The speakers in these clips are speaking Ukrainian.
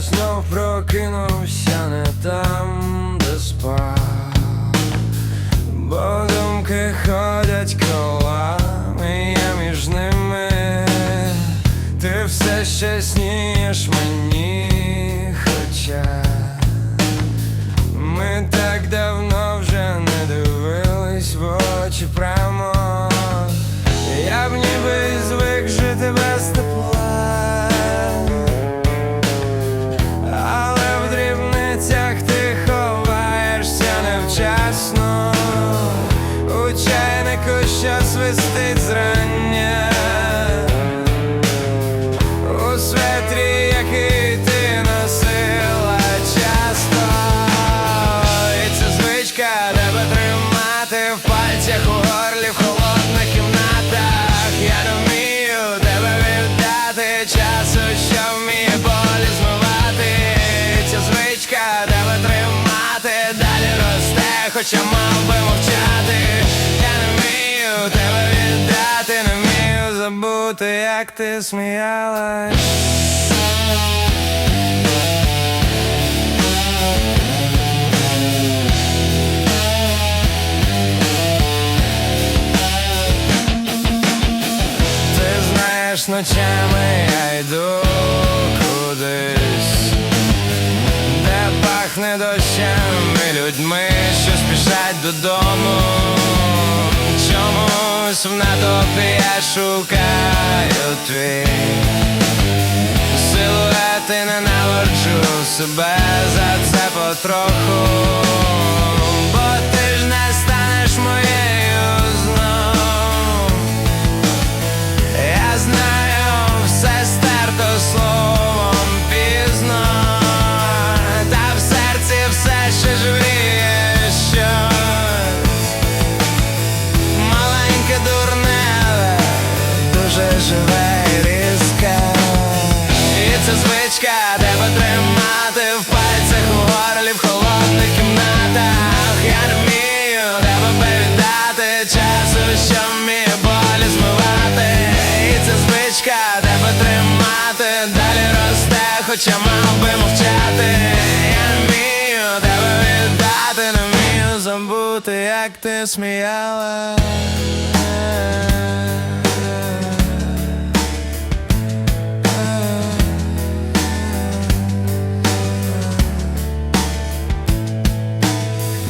знов прокинувся не там, де спав, бо думки ходять колами, я між ними, ти все ще снієш мені, хоча ми так давно вже не дивились в очі прямо, я б ніби звик жити без тебе свистить зрання у светрі, ти носила часто, це звичка тебе тримати в пальцях у горлі в холодних кімнатах. Я вмію тебе віддати часу, що вміє болі змивати. Ця звичка тебе тримати далі росте, хоча мав би мовчати. Забути, як ти сміялась. Ночами я йду кудись, де пахне дощем і людьми, що спішать додому. Чомусь в натовпі я шукаю твій. Силуети ненавиджу себе за це потроху, як ти сміяла.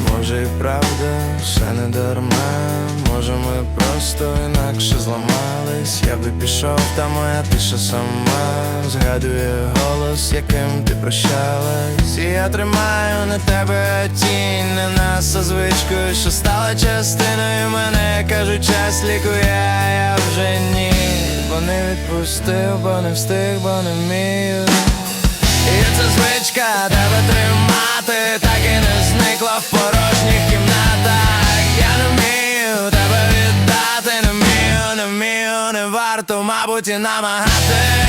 Може і правда, все не дарма, може ми просто інакше зламались. Я би пішов, та моя тиша сама згадує голос, яким ти прощалась. І я тримаю на тебе тінь, нас, звичкою, що стала частиною мене. Кажуть, час лікує, я вже ні. Бо не відпустив, бо не встиг, бо не вмію. І це звичка тебе тримати, так і не зникла в порожніх кімнатах. Я не вмію тебе віддати, не вмію, не вмію, не варто, мабуть, і намагатись.